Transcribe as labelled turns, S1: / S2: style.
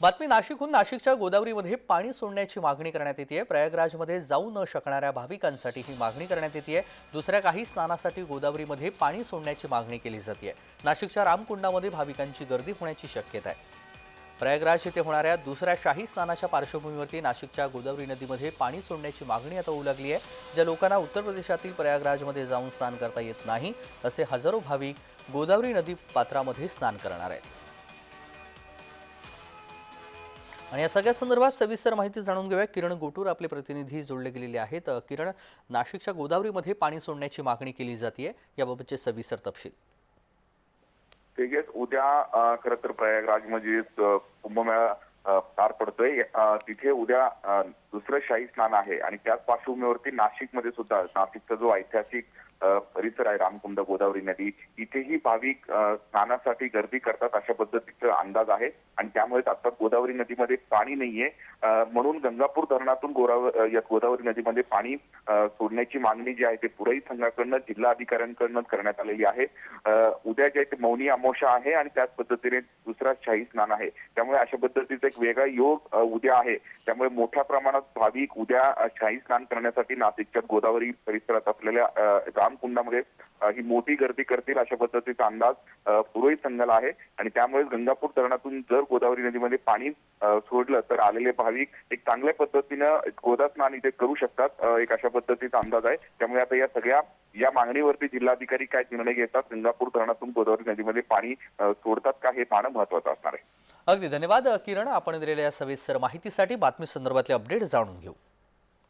S1: बातमी नाशिकहून नाशिकच्या गोदावरीमध्ये पाणी सोडण्याची मागणी करण्यात येते प्रयागराजमध्ये जाऊ न शकणाऱ्या भाविकांसाठी ही मागणी करण्यात येते दुसऱ्या काही स्नानासाठी गोदावरीमध्ये पाणी सोडण्याची मागणी केली जाते नाशिकच्या रामकुंडामध्ये भाविकांची गर्दी होण्याची शक्यता आहे. प्रयागराज येथे होणाऱ्या दुसऱ्या शाही स्नानाच्या पार्श्वभूमीवरती नाशिकच्या गोदावरी नदीमध्ये पाणी सोडण्याची मागणी आता होऊ लागली आहे. ज्या लोकांना उत्तर प्रदेशातील प्रयागराजमध्ये जाऊन स्नान करता येत नाही असे हजारो भाविक गोदावरी नदी पात्रामध्ये स्नान करणार आहेत. आणि या सगळ्या संदर्भात सविस्तर माहिती जाणून घेऊया. किरण गोटूर आपले प्रतिनिधी जोडले गेलेले आहेत. किरण नाशिकच्या गोदावरीमध्ये पाणी सोडण्याची मागणी केली जाते याबाबतचे सविस्तर तपशील.
S2: तेजेस उद्या खरं तर प्रयागराजमध्ये अ, कुंभमेळा पार पडतोय. तिथे उद्या दुसरं शाही स्नान आहे आणि त्याच पार्श्वभूमीवरती नाशिकमध्ये सुद्धा नाशिकचा जो ऐतिहासिक परिसर आहे रामकुंड गोदावरी नदी इथेही भाविक स्नानासाठी गर्दी करतात अशा पद्धतीचा अंदाज आहे. आणि त्यामुळेच आता गोदावरी नदीमध्ये पाणी नाहीये. म्हणून गंगापूर धरणातून गोराव या गोदावरी नदीमध्ये पाणी सोडण्याची मागणी जी आहे ते पुरही संघाकडनं जिल्हा अधिकाऱ्यांकडनं करण्यात आलेली आहे. उद्या जे मौनी अमोशा आहे आणि त्याच पद्धतीने दुसरा शाही स्नान आहे. त्यामुळे अशा पद्धतीचा एक वेगळा योग उद्या आहे. त्यामुळे मोठ्या प्रमाणात भाविक उद्या शाही स्नान करण्यासाठी नाशिकच्या गोदावरी परिसरात असलेल्या रामकुंडामध्ये ही मोठी गर्दी करतील अशा पद्धतीचा अंदाज पुरोहित संघाला आहे. आणि त्यामुळे गंगापूर धरणातून जर गोदावरी नदीमध्ये पाणी सोडलं तर आलेले भाविक एक चांगल्या पद्धतीनं गोदा स्नान इथे करू शकतात एक अशा पद्धतीचा अंदाज आहे. त्यामुळे आता या सगळ्या या मागणीवरती जिल्हाधिकारी काय निर्णय घेतात? गंगापूर धरणातून गोदावरी नदीमध्ये पाणी सोडतात का? हे पाहणं महत्वाचं असणार आहे.
S1: अगदी धन्यवाद किरण. आपण दिलेल्या या सविस्तर माहितीसाठी बातमी संदर्भातले अपडेट जाणून घेऊ.